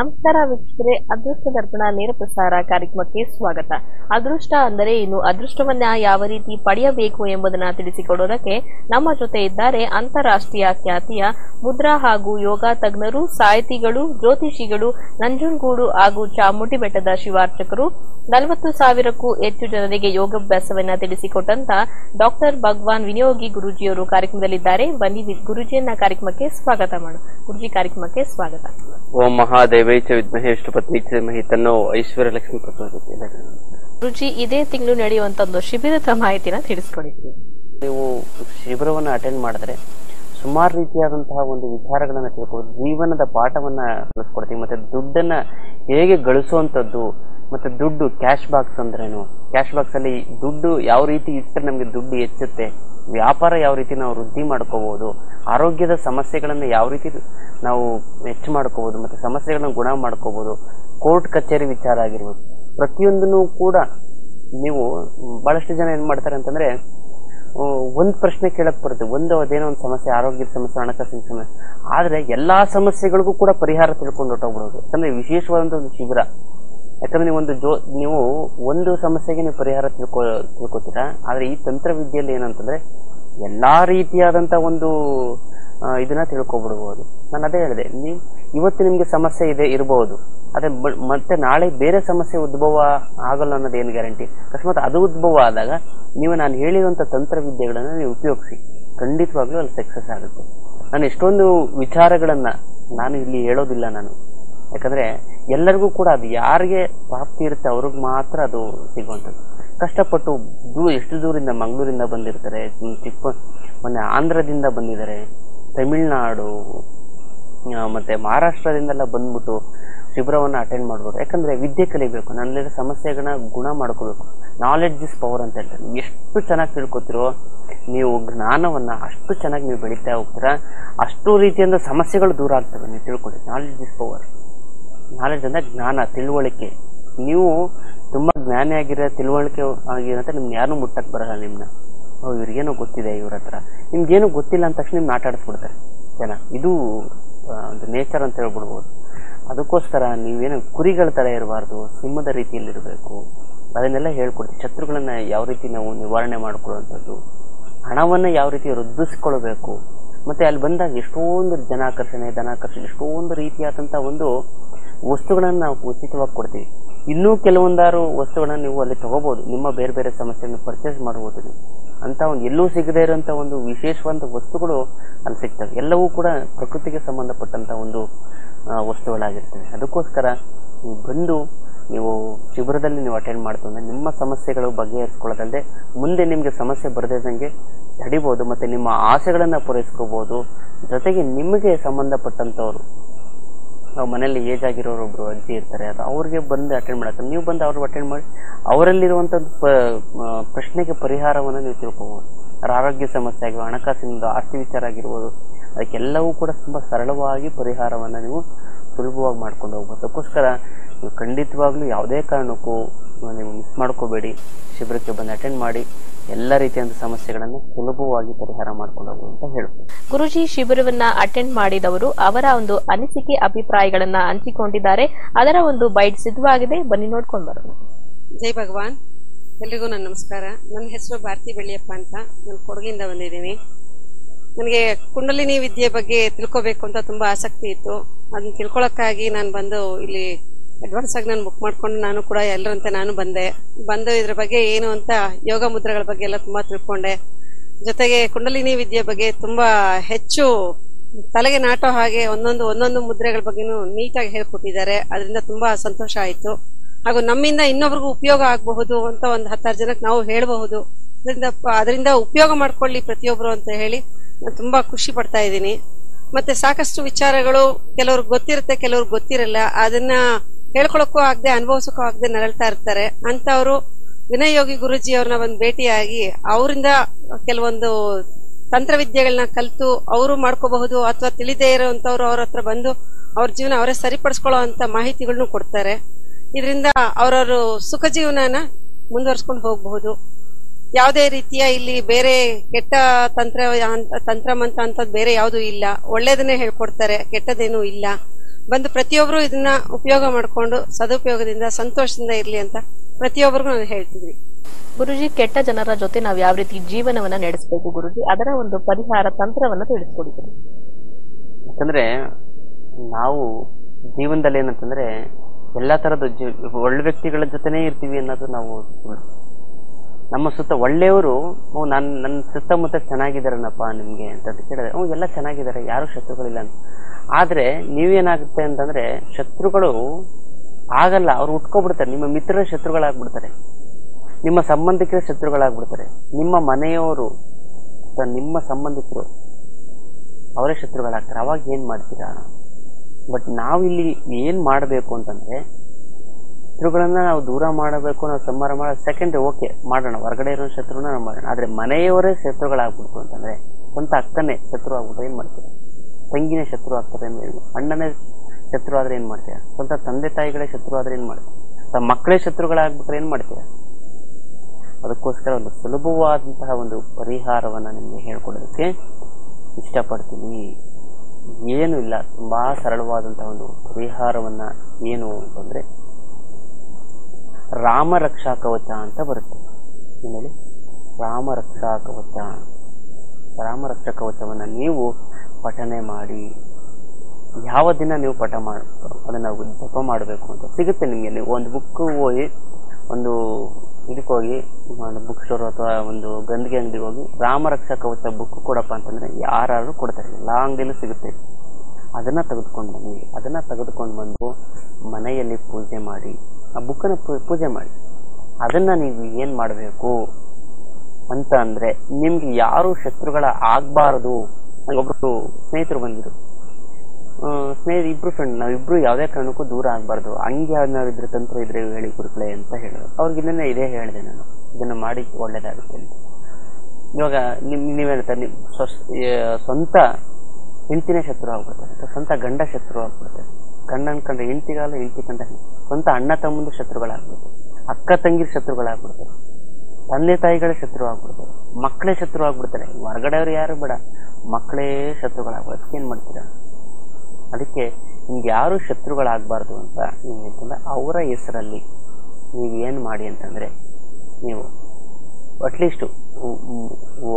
ನಮಸ್ಕಾರ ವೀಕ್ಷಕರೇ, ಅದೃಷ್ಟ ದರ್ಪಣ ನೇರ ಪ್ರಸಾರ ಕಾರ್ಯಕ್ರಮಕ್ಕೆ ಸ್ವಾಗತ. ಅದೃಷ್ಟ ಅಂದರೆ ಇನ್ನು ಅದೃಷ್ಟವನ್ನ ಯಾವ ರೀತಿ ಪಡೆಯಬೇಕು ಎಂಬುದನ್ನ ತಿಳಿಸಿಕೊಡೋದಕ್ಕೆ ನಮ್ಮ ಜೊತೆ ಇದ್ದಾರೆ ಅಂತಾರಾಷ್ಟ್ರೀಯ ಖ್ಯಾತಿಯ ಮುದ್ರಾ ಹಾಗೂ ಯೋಗ ತಜ್ಞರು, ಸಾಹಿತಿಗಳು, ಜ್ಯೋತಿಷಿಗಳು ನಂಜನಗೂಡು ಹಾಗೂ ಚಾಮುಂಡಿ ಬೆಟ್ಟದ ಶಿವಾರ್ಚಕರು. ನಲವತ್ತು ಸಾವಿರಕ್ಕೂ ಹೆಚ್ಚು ಜನರಿಗೆ ಯೋಗಾಭ್ಯಾಸವನ್ನ ತಿಳಿಸಿಕೊಟ್ಟಂತ ಡಾಕ್ಟರ್ ಭಗವಾನ್ ವಿನಿಯೋಗಿ ಗುರುಜಿಯವರು ಕಾರ್ಯಕ್ರಮದಲ್ಲಿದ್ದಾರೆ. ಬನ್ನಿ ಗುರುಜಿಯನ್ನ ಕಾರ್ಯಕ್ರಮಕ್ಕೆ ಸ್ವಾಗತ ಮಾಡು ಗುರುಜಿ ಕಾರ್ಯಕ್ರಮಕ್ಕೆ ಸ್ವಾಗತ. ಓಂ ಮಹಾದೇವೈ ಚ ವಿದ್ಮಹೇ ವಿಷ್ಣುಪತ್ನಿ ಚ ಧೀಮಹಿ ತನ್ನೋ ಐಶ್ವರ್ಯ ಲಕ್ಷ್ಮಿ ಪ್ರಚೋದಯತೆ ಗುರುಜಿ ಇದೇ ತಿಂಗಳು ನಡೆಯುವಂತ ಒಂದು ಶಿಬಿರದ ಮಾಹಿತಿನ ತಿಳಿಸ್ಕೊಡಿದ್ರಿ ನೀವು ಶಿಬಿರವನ್ನು ಅಟೆಂಡ್ ಮಾಡಿದ್ರೆ ಸುಮಾರು ರೀತಿಯಾದಂತಹ ಒಂದು ವಿಚಾರಗಳನ್ನ ತಿಳ್ಕೊಬಹುದು ಜೀವನದ ಪಾಠವನ್ನ ಕಲಿಸ್ಕೊಡ್ತೀವಿ ಮತ್ತೆ ದುಡ್ಡನ್ನ ಹೇಗೆ ಗಳಿಸುವಂಥದ್ದು ಮತ್ತೆ ದುಡ್ಡು ಕ್ಯಾಶ್ ಬಾಕ್ಸ್ ಅಂದ್ರೇನು? ಕ್ಯಾಶ್ ಬಾಕ್ಸ್ ಅಲ್ಲಿ ದುಡ್ಡು ಯಾವ ರೀತಿ ಇಟ್ಟರೆ ನಮಗೆ ದುಡ್ಡು ಹೆಚ್ಚುತ್ತೆ? ವ್ಯಾಪಾರ ಯಾವ ರೀತಿ ನಾವು ವೃದ್ಧಿ ಮಾಡ್ಕೋಬಹುದು ಆರೋಗ್ಯದ ಸಮಸ್ಯೆಗಳನ್ನು ಯಾವ ರೀತಿ ನಾವು ಹೆಚ್ಚು ಮಾಡ್ಕೋಬಹುದು ಮತ್ತೆ ಸಮಸ್ಯೆಗಳನ್ನ ಗುಣ ಮಾಡ್ಕೋಬಹುದು ಕೋರ್ಟ್ ಕಚೇರಿ ವಿಚಾರ ಆಗಿರ್ಬೋದು, ಪ್ರತಿಯೊಂದನ್ನು ಕೂಡ ನೀವು ಬಹಳಷ್ಟು ಜನ ಏನ್ ಮಾಡ್ತಾರೆ ಅಂತಂದ್ರೆ ಒಂದು ಪ್ರಶ್ನೆ ಕೇಳಕ್ ಬರುತ್ತೆ, ಒಂದು ಅದೇನೋ ಒಂದು ಸಮಸ್ಯೆ, ಆರೋಗ್ಯದ ಸಮಸ್ಯೆ, ಹಣಕಾಸಿನ ಸಮಸ್ಯೆ, ಆದ್ರೆ ಎಲ್ಲಾ ಸಮಸ್ಯೆಗಳಿಗೂ ಕೂಡ ಪರಿಹಾರ ತಿಳ್ಕೊಂಡು ಹೊಟ್ಟೋಗ್ಬಿಡೋದು ಯಾಕಂದ್ರೆ ವಿಶೇಷವಾದಂತ ಒಂದು ಶಿಬಿರ. ಯಾಕಂದ್ರೆ ನೀವು ಒಂದು ಜೋ, ನೀವು ಒಂದು ಸಮಸ್ಯೆಗೆ ನೀವು ಪರಿಹಾರ ತಿಳ್ಕೊ, ತಿಳ್ಕೊತೀರಾ? ಆದ್ರೆ ಈ ತಂತ್ರವಿದ್ಯೆಯಲ್ಲಿ ಏನಂತಂದ್ರೆ ಎಲ್ಲಾ ರೀತಿಯಾದಂತ ಒಂದು ಇದನ್ನ ತಿಳ್ಕೊಬಿಡ್ಬೋದು. ನಾನು ಅದೇ ಹೇಳಿದೆ, ನೀವು ಇವತ್ತು ನಿಮ್ಗೆ ಸಮಸ್ಯೆ ಇದೆ ಇರಬಹುದು ಅದೇ ಮತ್ತೆ ನಾಳೆ ಬೇರೆ ಸಮಸ್ಯೆ ಉದ್ಭವ ಆಗಲ್ಲ ಅನ್ನೋದು ಏನು ಗ್ಯಾರಂಟಿ? ಅಕಸ್ಮಾತ್ ಅದು ಉದ್ಭವ ಆದಾಗ ನೀವು ನಾನು ಹೇಳಿರುವಂತ ತಂತ್ರವಿದ್ಯೆಗಳನ್ನ ನೀವು ಉಪಯೋಗಿಸಿ. ಖಂಡಿತವಾಗ್ಲೂ ಅಲ್ಲಿ ಸಕ್ಸಸ್ ಆಗುತ್ತೆ. ನಾನು ಎಷ್ಟೊಂದು ವಿಚಾರಗಳನ್ನ ನಾನು ಇಲ್ಲಿ ಹೇಳೋದಿಲ್ಲ ನಾನು. ಯಾಕಂದ್ರೆ ಎಲ್ಲರಿಗೂ ಕೂಡ ಅದು ಯಾರಿಗೆ ಪ್ರಾಪ್ತಿ ಇರುತ್ತೆ ಅವ್ರಿಗೆ ಮಾತ್ರ ಅದು ಸಿಗುವಂಥದ್ದು. ಕಷ್ಟಪಟ್ಟು ದೂರ ಎಷ್ಟು ದೂರಿಂದ ಮಂಗಳೂರಿಂದ ಬಂದಿರ್ತಾರೆ ಚಿಕ್ಕ ಮೊನ್ನೆ ಆಂಧ್ರದಿಂದ ಬಂದಿದ್ದಾರೆ, ತಮಿಳ್ನಾಡು ಮತ್ತೆ ಮಹಾರಾಷ್ಟ್ರದಿಂದೆಲ್ಲ ಬಂದ್ಬಿಟ್ಟು ಶಿಬಿರವನ್ನು ಅಟೆಂಡ್ ಮಾಡ್ಬೋದು. ಯಾಕಂದ್ರೆ ವಿದ್ಯೆ ಕಲಿಬೇಕು, ನನ್ನಲ್ಲಿರೋ ಸಮಸ್ಯೆಗಳನ್ನ ಗುಣ ಮಾಡ್ಕೋಬೇಕು ನಾಲೆಡ್ಜ್ ಇಸ್ ಪವರ್ ಅಂತ ಹೇಳ್ತಾರೆ. ಎಷ್ಟು ಚೆನ್ನಾಗಿ ತಿಳ್ಕೊತಿರೋ, ನೀವು ಜ್ಞಾನವನ್ನು ಅಷ್ಟು ಚೆನ್ನಾಗಿ ನೀವು ಬೆಳೀತಾ ಹೋಗ್ತೀರಾ, ಅಷ್ಟು ರೀತಿಯಿಂದ ಸಮಸ್ಯೆಗಳು ದೂರ ಆಗ್ತವೆ, ನೀವು ತಿಳ್ಕೊಳ್ಳಿ ನಾಲೆಡ್ಜ್ ಇಸ್ ಪವರ್ ನಾಲೆಡ್ಜ್ ಅಂದರೆ ಜ್ಞಾನ, ತಿಳುವಳಿಕೆ. ನೀವು ತುಂಬಾ ಜ್ಞಾನಿ ಆಗಿರೋ ತಿಳುವಳಿಕೆ ಆಗಿರಂತ ನಿಮ್ಗೆ ಯಾರು ಮುಟ್ಟಕ್ಕೆ ಬರಲ್ಲ ನಿಮ್ಮನ್ನ ಓ, ಇವ್ರಿಗೇನೋ ಗೊತ್ತಿದೆ ಇವ್ರ ಹತ್ರ. ನಿಮ್ಗೇನು ಗೊತ್ತಿಲ್ಲ ಅಂದ ತಕ್ಷಣ ನಿಮ್ನ ಆಟಾಡಿಸ್ಬಿಡ್ತಾರೆ ಜನ. ಇದು ಒಂದು ನೇಚರ್ ಅಂತ ಹೇಳ್ಬಿಡ್ಬೋದು. ಅದಕ್ಕೋಸ್ಕರ ನೀವೇನು ಕುರಿಗಳ ತರ ಇರಬಾರ್ದು, ಸಿಂಹದ ರೀತಿಯಲ್ಲಿ ಇರಬೇಕು. ಅದನ್ನೆಲ್ಲ ಹೇಳ್ಕೊಡ್ತೀವಿ. ಶತ್ರುಗಳನ್ನ ಯಾವ ರೀತಿ ನಾವು ನಿವಾರಣೆ ಮಾಡ್ಕೊಳ್ಳುವಂಥದ್ದು, ಹಣವನ್ನು ಯಾವ ರೀತಿ ವೃದ್ಧಿಸ್ಕೊಳ್ಬೇಕು. ಮತ್ತೆ ಅಲ್ಲಿ ಬಂದಾಗ ಎಷ್ಟೊಂದು ಜನಾಕರ್ಷಣೆ, ಧನಾಕರ್ಷಣೆ, ಎಷ್ಟೊಂದು ರೀತಿಯಾದಂಥ ಒಂದು ವಸ್ತುಗಳನ್ನ ನಾವು ಉಚಿತವಾಗಿ ಕೊಡ್ತೀವಿ. ಇನ್ನೂ ಕೆಲವೊಂದಾರು ವಸ್ತುಗಳನ್ನ ನೀವು ಅಲ್ಲಿ ತಗೋಬಹುದು ನಿಮ್ಮ ಬೇರೆ ಬೇರೆ ಸಮಸ್ಯೆಯನ್ನು ಪರ್ಚೇಸ್ ಮಾಡಬಹುದು ಅಂತ ಒಂದು ಎಲ್ಲೂ ಸಿಗದೇ ಇರುವಂತ ಒಂದು ವಿಶೇಷವಾದ ವಸ್ತುಗಳು ಅಲ್ಲಿ ಸಿಗ್ತವೆ. ಎಲ್ಲವೂ ಕೂಡ ಪ್ರಕೃತಿಗೆ ಸಂಬಂಧಪಟ್ಟಂತ ಒಂದು ವಸ್ತುಗಳಾಗಿರ್ತವೆ. ಅದಕ್ಕೋಸ್ಕರ ನೀವು ಬಂದು ನೀವು ಶಿಬಿರದಲ್ಲಿ ನೀವು ಅಟೆಂಡ್ ಮಾಡ್ತಂದ್ರೆ ನಿಮ್ಮ ಸಮಸ್ಯೆಗಳು ಬಗೆಹರಿಸ್ಕೊಳ್ಳೋದಲ್ಲದೆ ಮುಂದೆ ನಿಮಗೆ ಸಮಸ್ಯೆ ಬರದಂಗೆ ತಡಿಬೋದು ಮತ್ತೆ ನಿಮ್ಮ ಆಸೆಗಳನ್ನ ಪೂರೈಸ್ಕೋಬಹುದು ಜೊತೆಗೆ ನಿಮಗೆ ಸಂಬಂಧಪಟ್ಟಂತವ್ರು ನಾವು ಮನೆಯಲ್ಲಿ ಏಜ್ ಆಗಿರೋರು ಒಬ್ರು ಅಜ್ಜಿ ಇರ್ತಾರೆ, ಅದು ಅವ್ರಿಗೆ ಬಂದು ಅಟೆಂಡ್ ಮಾಡಕ್ಕೆ ನೀವು ಬಂದು ಅವ್ರಿಗೆ ಅಟೆಂಡ್ ಮಾಡಿ ಅವರಲ್ಲಿರುವಂಥ ಪ್ರಶ್ನೆಗೆ ಪರಿಹಾರವನ್ನು ನೀವು ತಿಳ್ಕೊಬೋದು. ಅವ್ರ ಆರೋಗ್ಯ ಸಮಸ್ಯೆ ಆಗಿರೋ ಹಣಕಾಸಿನಿಂದ ಆಸ್ತಿ ವಿಚಾರ ಆಗಿರ್ಬೋದು, ಅದಕ್ಕೆಲ್ಲವೂ ಕೂಡ ತುಂಬಾ ಸರಳವಾಗಿ ಪರಿಹಾರವನ್ನ ನೀವು ಸುಲಭವಾಗಿ ಮಾಡ್ಕೊಂಡು ಹೋಗ್ಬೋದು. ಅದಕ್ಕೋಸ್ಕರ ನೀವು ಖಂಡಿತವಾಗ್ಲೂ ಯಾವುದೇ ಕಾರಣಕ್ಕೂ ನೀವು ಮಿಸ್ ಮಾಡ್ಕೋಬೇಡಿ. ಶಿಬಿರಕ್ಕೆ ಬಂದು ಅಟೆಂಡ್ ಮಾಡಿ. ಎಲ್ಲ ರೀತಿಯಾದ ಸಮಸ್ಯೆಗಳನ್ನು ಸುಲಭವಾಗಿ ಪರಿಹಾರ ಮಾಡ್ಕೊಂಡು ಹೋಗ್ಬೋದು ಅಂತ ಹೇಳ್ತೀವಿ ಗುರುಜಿ ಶಿಬಿರವನ್ನ ಅಟೆಂಡ್ ಮಾಡಿದವರು ಅವರ ಒಂದು ಅನಿಸಿಕೆ ಅಭಿಪ್ರಾಯಗಳನ್ನ ಹಂಚಿಕೊಂಡಿದ್ದಾರೆ. ಅದರ ಒಂದು ಬೈಟ್ ಸಿದ್ಧವಾಗಿದೆ. ಬನ್ನಿ ನೋಡ್ಕೊಂಡು ಬರೋಣ. ಜೈ ಭಗವಾನ್. ಎಲ್ರಿಗೂ ನನ್ನ ನಮಸ್ಕಾರ. ನನ್ನ ಹೆಸರು ಭಾರತಿ ಬೆಳ್ಳಿಯಪ್ಪ ಅಂತ. ನಾನು ಕೊಡಗಿಂದ ಬಂದಿದ್ದೀನಿ. ನನಗೆ ಕುಂಡಲಿನಿ ವಿದ್ಯೆ ಬಗ್ಗೆ ತಿಳ್ಕೊಬೇಕು ಅಂತ ತುಂಬಾ ಆಸಕ್ತಿ ಇತ್ತು. ಅದನ್ನ ತಿಳ್ಕೊಳಕ್ಕಾಗಿ ನಾನು ಬಂದು ಇಲ್ಲಿ ಅಡ್ವಾನ್ಸ್ ಆಗಿ ನಾನು ಬುಕ್ ಮಾಡ್ಕೊಂಡು ನಾನು ಕೂಡ ಎಲ್ಲರಂತೆ ನಾನು ಬಂದೆ. ಬಂದು ಇದ್ರ ಬಗ್ಗೆ ಏನು ಅಂತ ಯೋಗ ಮುದ್ರೆಗಳ ಬಗ್ಗೆ ಎಲ್ಲ ತುಂಬಾ ತಿಳ್ಕೊಂಡೆ. ಜೊತೆಗೆ ಕುಂಡಲಿನಿ ವಿದ್ಯೆ ಬಗ್ಗೆ ತುಂಬಾ ಹೆಚ್ಚು ತಲೆಗೆ ನಾಟೋ ಹಾಗೆ ಒಂದೊಂದು ಒಂದೊಂದು ಮುದ್ರೆಗಳ ಬಗ್ಗೆನೂ ನೀಟಾಗಿ ಹೇಳ್ಕೊಟ್ಟಿದ್ದಾರೆ. ಅದರಿಂದ ತುಂಬಾ ಸಂತೋಷ ಆಯಿತು. ಹಾಗೂ ನಮ್ಮಿಂದ ಇನ್ನೊಬ್ರಿಗೂ ಉಪಯೋಗ ಆಗಬಹುದು ಅಂತ ಒಂದು ಹತ್ತಾರು ಜನಕ್ಕೆ ನಾವು ಹೇಳಬಹುದು. ಅದರಿಂದ ಅದರಿಂದ ಉಪಯೋಗ ಮಾಡ್ಕೊಳ್ಳಿ ಪ್ರತಿಯೊಬ್ಬರು ಅಂತ ಹೇಳಿ ನಾನು ತುಂಬಾ ಖುಷಿ ಪಡ್ತಾ ಇದ್ದೀನಿ. ಮತ್ತೆ ಸಾಕಷ್ಟು ವಿಚಾರಗಳು ಕೆಲವ್ರಿಗೆ ಗೊತ್ತಿರುತ್ತೆ, ಕೆಲವ್ರಿಗೆ ಗೊತ್ತಿರಲ್ಲ. ಅದನ್ನ ಹೇಳ್ಕೊಳಕ್ಕೂ ಆಗದೆ, ಅನುಭವಿಸಕ್ಕೂ ಆಗದೆ ನರಳ್ತಾ ಇರ್ತಾರೆ. ಅಂತವರು ವಿನಯೋಗಿ ಯೋಗಿ ಗುರುಜಿ ಅವ್ರನ್ನ ಒಂದು ಭೇಟಿಯಾಗಿ ಅವರಿಂದ ಕೆಲವೊಂದು ತಂತ್ರವಿದ್ಯೆಗಳನ್ನ ಕಲಿತು ಅವರು ಮಾಡ್ಕೋಬಹುದು ಅಥವಾ ತಿಳಿದೇ ಇರೋಂಥವ್ರು ಅವ್ರ ಹತ್ರ ಬಂದು ಅವ್ರ ಜೀವನ ಅವರೇ ಸರಿಪಡಿಸ್ಕೊಳ್ಳೋ ಅಂತ ಮಾಹಿತಿಗಳನ್ನು ಕೊಡ್ತಾರೆ. ಇದರಿಂದ ಅವರವರು ಸುಖ ಜೀವನನ ಮುಂದುವರ್ಸ್ಕೊಂಡು ಹೋಗಬಹುದು. ಯಾವುದೇ ರೀತಿಯ ಇಲ್ಲಿ ಬೇರೆ ಕೆಟ್ಟ ತಂತ್ರ ತಂತ್ರ ಮಂತ್ರ ಅಂತದ್ ಬೇರೆ ಯಾವುದೂ ಇಲ್ಲ. ಒಳ್ಳೇದನ್ನೇ ಹೇಳ್ಕೊಡ್ತಾರೆ ಕೆಟ್ಟದೇನೂ ಇಲ್ಲ. ಬಂದು ಪ್ರತಿಯೊಬ್ಬರು ಇದನ್ನ ಉಪಯೋಗ ಮಾಡಿಕೊಂಡು ಸದುಪಯೋಗದಿಂದ ಸಂತೋಷದಿಂದ ಇರಲಿ ಅಂತ ಪ್ರತಿಯೊಬ್ಬರಿಗೂ ನಾನು ಹೇಳ್ತಿದ್ವಿ ಗುರುಜಿ ಕೆಟ್ಟ ಜನರ ಜೊತೆ ನಾವು ಯಾವ ರೀತಿ ಜೀವನವನ್ನ ನಡೆಸಬೇಕು ಗುರುಜಿ? ಅದರ ಒಂದು ಪರಿಹಾರ ತಂತ್ರವನ್ನ ತಿಳಿಸ್ಕೊಡ್ತೀವಿ ಯಾಕಂದ್ರೆ ನಾವು ಜೀವನದಲ್ಲಿ ಏನಂತಂದ್ರೆ ಎಲ್ಲಾ ತರದ ಜೀ ಒಳ್ಳೆ ವ್ಯಕ್ತಿಗಳ ಜೊತೆನೇ ಇರ್ತೀವಿ ಅನ್ನೋದು ನಾವು ನಮ್ಮ ಸುತ್ತ ಒಳ್ಳೆಯವರು ಹ್ಞೂ ನಾನು ನನ್ನ ಸುತ್ತಮುತ್ತ ಚೆನ್ನಾಗಿದ್ದಾರನಪ್ಪ ನಿಮಗೆ ಅಂತ ಕೇಳಿದ್ರೆ ಹ್ಞೂ ಎಲ್ಲ ಚೆನ್ನಾಗಿದ್ದಾರೆ, ಯಾರು ಶತ್ರುಗಳಿಲ್ಲ ಅಂತ. ಆದ್ರೆ ನೀವೇನಾಗುತ್ತೆ ಅಂತಂದ್ರೆ, ಶತ್ರುಗಳು ಆಗಲ್ಲ, ಅವ್ರು ಉಟ್ಕೊಬಿಡ್ತಾರೆ, ನಿಮ್ಮ ಮಿತ್ರರ ಶತ್ರುಗಳಾಗ್ಬಿಡ್ತಾರೆ, ನಿಮ್ಮ ಸಂಬಂಧಿಕರ ಶತ್ರುಗಳಾಗ್ಬಿಡ್ತಾರೆ, ನಿಮ್ಮ ಮನೆಯವರು ನಿಮ್ಮ ಸಂಬಂಧಿಕರು ಅವರೇ ಶತ್ರುಗಳಾಗ್ತಾರೆ, ಅವಾಗ ಏನು ಮಾಡ್ತೀರಾ? ಬಟ್ ನಾವಿಲ್ಲಿ ಏನು ಮಾಡಬೇಕು ಅಂತಂದ್ರೆ ಶತ್ರುಗಳನ್ನ ನಾವು ದೂರ ಮಾಡಬೇಕು ನಾವು ಸಂಹಾರ ಮಾಡ ಸೆಕೆಂಡ್ ಓಕೆ ಮಾಡೋಣ. ಹೊರಗಡೆ ಇರೋ ಶತ್ರುನ ನಾವು ಮಾಡೋಣ. ಆದ್ರೆ ಮನೆಯವರೇ ಶತ್ರುಗಳಾಗ್ಬಿಡ್ತು ಅಂತಂದ್ರೆ ಸ್ವಂತ ಅಕ್ಕನೇ ಶತ್ರು ಆಗ್ಬಿಟ್ರೆ ಏನ್ ಮಾಡ್ತೀರಾ ತಂಗಿನೇ ಶತ್ರು ಆಗ್ತಾರೆ ಏನು? ಅಣ್ಣನೇ ಶತ್ರು ಆದ್ರೆ ಏನ್ ಮಾಡ್ತೀರಾ ಸ್ವಂತ ತಂದೆ ತಾಯಿಗಳೇ ಶತ್ರು ಆದ್ರೆ ಏನ್ ಮಾಡ್ತೀರಾ ತಮ್ಮ ಮಕ್ಕಳೇ ಶತ್ರುಗಳಾಗ್ಬಿಟ್ರೆ ಏನ್ ಮಾಡ್ತೀರಾ ಅದಕ್ಕೋಸ್ಕರ ಒಂದು ಸುಲಭವಾದಂತಹ ಒಂದು ಪರಿಹಾರವನ್ನ ನಿಮಗೆ ಹೇಳ್ಕೊಡೋದಕ್ಕೆ ಇಷ್ಟಪಡ್ತೀನಿ. ಏನು ಇಲ್ಲ. ತುಂಬಾ ಸರಳವಾದಂತಹ ಒಂದು ಪರಿಹಾರವನ್ನ ಏನು ಅಂತಂದ್ರೆ ರಾಮ ರಕ್ಷಾ ಕವಚ ಅಂತ ಬರುತ್ತೆ. ಏನೇಳಿ ರಾಮ ರಕ್ಷಾ ಕವಚ ರಾಮ ರಕ್ಷಾ ಕವಚವನ್ನ ನೀವು ಪಠನೆ ಮಾಡಿ, ಯಾವ ದಿನ ನೀವು ಪಠ ಮಾಡ ಅದನ್ನು ಜಪ ಮಾಡಬೇಕು ಅಂತ ಸಿಗುತ್ತೆ ನಿಮಗೆ. ನೀವು ಒಂದು ಬುಕ್ ಹೋಗಿ, ಒಂದು ಇದಕ್ಕೆ ಹೋಗಿ, ಒಂದು ಬುಕ್ ಸ್ಟೋರ್ ಅಥವಾ ಒಂದು ಗಂದಿಗೆ ಅಂಗಡಿಗೆ ಹೋಗಿ ರಾಮ ರಕ್ಷಾ ಕವಚ ಬುಕ್ ಕೊಡಪ್ಪ ಅಂತಂದರೆ ಯಾರು ಕೊಡ್ತಾರೆ. ಎಲ್ಲ ಅಂಗಡಿಯಲ್ಲೂ ಸಿಗುತ್ತೆ. ಅದನ್ನು ತೆಗೆದುಕೊಂಡು ಬನ್ನಿ. ಅದನ್ನು ತೆಗೆದುಕೊಂಡು ಬಂದು ಮನೆಯಲ್ಲಿ ಪೂಜೆ ಮಾಡಿ ಆ ಬುಕ್ಕನ್ನು ಪೂಜೆ ಮಾಡಿ. ಅದನ್ನ ನೀವು ಏನ್ ಮಾಡಬೇಕು ಅಂತ ಅಂದ್ರೆ ನಿಮ್ಗೆ ಯಾರು ಶತ್ರುಗಳ ಆಗ್ಬಾರದು ಒಬ್ಬರು ಸ್ನೇಹಿತರು ಬಂದಿದ್ರು. ಸ್ನೇಹಿತ ಇಬ್ರು ಫ್ರೆಂಡ್ ನಾವಿಬ್ರು ಯಾವುದೇ ಕಾರಣಕ್ಕೂ ದೂರ ಆಗ್ಬಾರ್ದು. ಹಂಗೆ ಯಾವ್ದಾದ್ರು ತಂತ್ರ ಇದ್ರೆ ಹೇಳಿ ಕೊಡ್ಲೆ ಅಂತ ಹೇಳಿದ್ರು. ಅವ್ರಿಗೆ ಇದನ್ನೇ ಇದೇ ಹೇಳಿದೆ ನಾನು. ಇದನ್ನ ಮಾಡಿ ಒಳ್ಳೇದಾಗುತ್ತೆ ಅಂತ. ಇವಾಗ ನಿಮ್ ನೀವೇಳ್ತಾರೆ ನಿಮ್ ಸ್ವಂತ ಹೆಂಡತಿನೇ ಶತ್ರು ಆಗ್ಬಿಡ್ತಾರೆ. ಸ್ವಂತ ಗಂಡ ಶತ್ರು ಆಗ್ಬಿಡ್ತಾರೆ. ಗಂಡನ ಕಂಡ್ರೆ ಹೆಂಡತಿಗಾಲ ಹೆಂಡತಿ ಕಂಡ ಸ್ವಂತ ಅಣ್ಣ ತಮ್ಮಂದು ಶತ್ರುಗಳಾಗ್ಬಿಡ್ತಾರೆ ಅಕ್ಕ ತಂಗಿರ ಶತ್ರುಗಳಾಗ್ಬಿಡ್ತಾರೆ ತಂದೆ ತಾಯಿಗಳ ಶತ್ರು ಆಗ್ಬಿಡ್ತಾರೆ ಮಕ್ಕಳೇ ಶತ್ರು ಆಗ್ಬಿಡ್ತಾರೆ ಹೊರಗಡೆಯವ್ರು ಯಾರು ಬೇಡ. ಮಕ್ಕಳೇ ಶತ್ರುಗಳಾಗ್ಬೋದು ಅದಕ್ಕೆ ಏನ್ ಮಾಡ್ತೀರಾ? ಅದಕ್ಕೆ ನಿಮ್ಗೆ ಯಾರು ಶತ್ರುಗಳಾಗಬಾರ್ದು ಅಂತ ನೀವು ಹೇಳ್ತಂದ್ರೆ ಅವರ ಹೆಸರಲ್ಲಿ ನೀವು ಏನು ಮಾಡಿ ಅಂತಂದ್ರೆ ನೀವು ಅಟ್ಲೀಸ್ಟು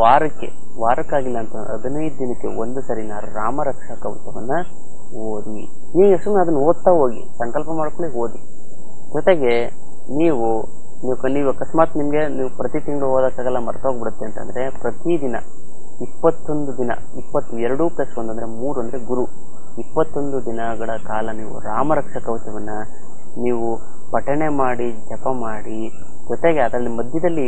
ವಾರಕ್ಕೆ, ವಾರಕ್ಕಾಗಿಲ್ಲ ಅಂತ, ಹದಿನೈದು ದಿನಕ್ಕೆ ಒಂದು ಸರಿ ನಾನು ಕವಚವನ್ನ ಓದಿ. ನೀವು ಸುಮ್ಮನೆ ಅದನ್ನ ಓದ್ತಾ ಹೋಗಿ, ಸಂಕಲ್ಪ ಮಾಡ್ಕೊಳ್ಳಿ, ಓದಿ. ಜೊತೆಗೆ ನೀವು ನೀವು ನೀವು ಅಕಸ್ಮಾತ್ ನಿಮಗೆ, ನೀವು ಪ್ರತಿ ತಿಂಗಳು ಓದಕ್ಕಾಗಲ್ಲ, ಮರ್ತೋಗ್ಬಿಡುತ್ತೆ ಅಂತಂದ್ರೆ ಪ್ರತಿದಿನ ಇಪ್ಪತ್ತೊಂದು ದಿನ ಇಪ್ಪತ್ತು ಎರಡು ಪ್ಲಸ್ ಒಂದು ಅಂದ್ರೆ ಮೂರು ಅಂದ್ರೆ ಗುರು. ಇಪ್ಪತ್ತೊಂದು ದಿನಗಳ ಕಾಲ ನೀವು ರಾಮರಕ್ಷ ಕವಚವನ್ನ ನೀವು ಪಠಣೆ ಮಾಡಿ, ಜಪ ಮಾಡಿ, ಜೊತೆಗೆ ಅದರಲ್ಲಿ ಮಧ್ಯದಲ್ಲಿ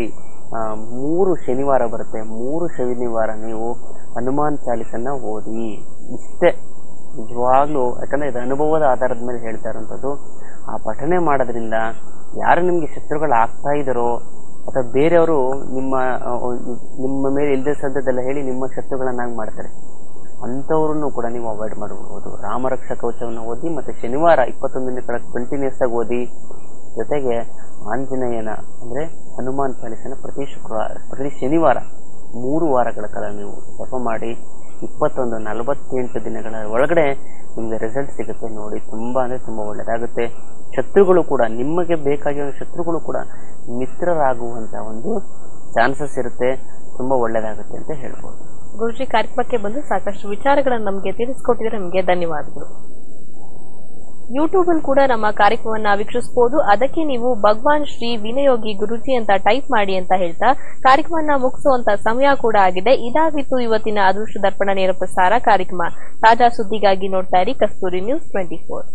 ಮೂರು ಶನಿವಾರ ಬರುತ್ತೆ. ಮೂರು ಶನಿವಾರ ನೀವು ಹನುಮಾನ್ ಚಾಲಿಸನ್ನ ಓದಿ. ಇಷ್ಟೇ. ನಿಜವಾಗ್ಲೂ, ಯಾಕಂದ್ರೆ ಇದು ಅನುಭವದ ಆಧಾರದ ಮೇಲೆ ಹೇಳ್ತಾ ಆ ಪಠನೆ ಮಾಡೋದ್ರಿಂದ ಯಾರು ನಿಮ್ಗೆ ಶತ್ರುಗಳು ಆಗ್ತಾ ಇದ್ದಾರೋ ಅಥವಾ ಬೇರೆಯವರು ನಿಮ್ಮ ನಿಮ್ಮ ಮೇಲೆ ಇಲ್ಲದೆ ಸದ್ಯದೆಲ್ಲ ಹೇಳಿ ನಿಮ್ಮ ಶತ್ರುಗಳನ್ನಾಗಿ ಮಾಡ್ತಾರೆ. ಅಂಥವ್ರನ್ನು ಕೂಡ ನೀವು ಅವಾಯ್ಡ್ ಮಾಡಬಹುದು ರಾಮರಕ್ಷಾ ಕವಚವನ್ನು ಓದಿ ಮತ್ತೆ ಶನಿವಾರ ಇಪ್ಪತ್ತೊಂದು ಕಡೆ ಕಂಟಿನ್ಯೂಸ್ ಆಗಿ ಓದಿ, ಜೊತೆಗೆ ಆಂಜನೇಯನ, ಅಂದ್ರೆ ಹನುಮಾನ್ ಚಾಲಿಸನ ಪ್ರತಿ ಶುಕ್ರವಾರ, ಪ್ರತಿ ಶನಿವಾರ ಮೂರು ವಾರಗಳ ಕಾಲ ನೀವು ಜಪ ಮಾಡಿ ಇಪ್ಪತ್ತೊಂದು, ನಲವತ್ತೆಂಟು ದಿನಗಳ ಒಳಗಡೆ ನಿಮ್ಗೆ ರಿಸಲ್ಟ್ ಸಿಗುತ್ತೆ ನೋಡಿ. ತುಂಬಾ ಅಂದ್ರೆ ತುಂಬಾ ಒಳ್ಳೆಯದಾಗುತ್ತೆ ಶತ್ರುಗಳು ಕೂಡ, ನಿಮಗೆ ಬೇಕಾಗಿರೋ ಶತ್ರುಗಳು ಕೂಡ ಮಿತ್ರರಾಗುವಂತ ಒಂದು ಚಾನ್ಸಸ್ ಇರುತ್ತೆ. ತುಂಬಾ ಒಳ್ಳೆಯದಾಗುತ್ತೆ ಅಂತ ಹೇಳ್ಬೋದು. ಗುರುಜಿ, ಕಾರ್ಯಕ್ರಮಕ್ಕೆ ಬಂದು ಸಾಕಷ್ಟು ವಿಚಾರಗಳನ್ನು ನಮಗೆ ತಿಳಿಸ್ಕೊಟ್ಟಿದ್ರೆ. ನಮಗೆ ಧನ್ಯವಾದಗಳು. ಯೂಟ್ಯೂಬ್ ಅಲ್ಲಿ ಕೂಡ ನಮ್ಮ ಕಾರ್ಯಕ್ರಮವನ್ನ ವೀಕ್ಷಿಸಬಹುದು ಅದಕ್ಕೆ ನೀವು ಭಗವಾನ್ ಶ್ರೀ ವಿನಯೋಗಿ ಗುರುಜಿ ಅಂತ ಟೈಪ್ ಮಾಡಿ ಅಂತ ಹೇಳ್ತಾ ಕಾರ್ಯಕ್ರಮವನ್ನ ಮುಗಿಸುವಂತ ಸಮಯ ಕೂಡ ಆಗಿದೆ. ಇದಾಗಿತ್ತು ಇವತ್ತಿನ ಅದೃಷ್ಟ ದರ್ಪಣ ನೇರ ಪ್ರಸಾರ ಕಾರ್ಯಕ್ರಮ. ತಾಜಾ ಸುದ್ದಿಗಾಗಿ ನೋಡ್ತಾ ಇರಿ ಕಸ್ತೂರಿ ನ್ಯೂಸ್ ಟ್ವೆಂಟಿ ಫೋರ್.